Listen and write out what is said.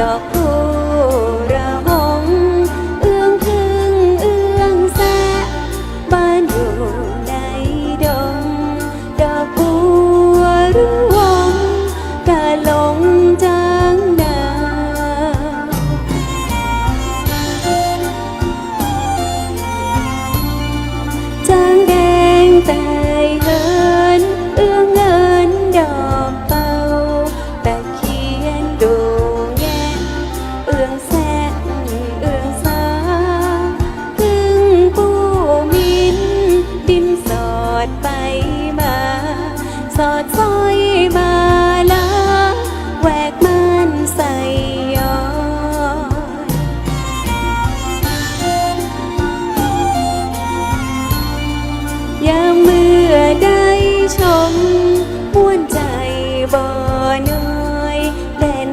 Doctor. บ่น้อยแดน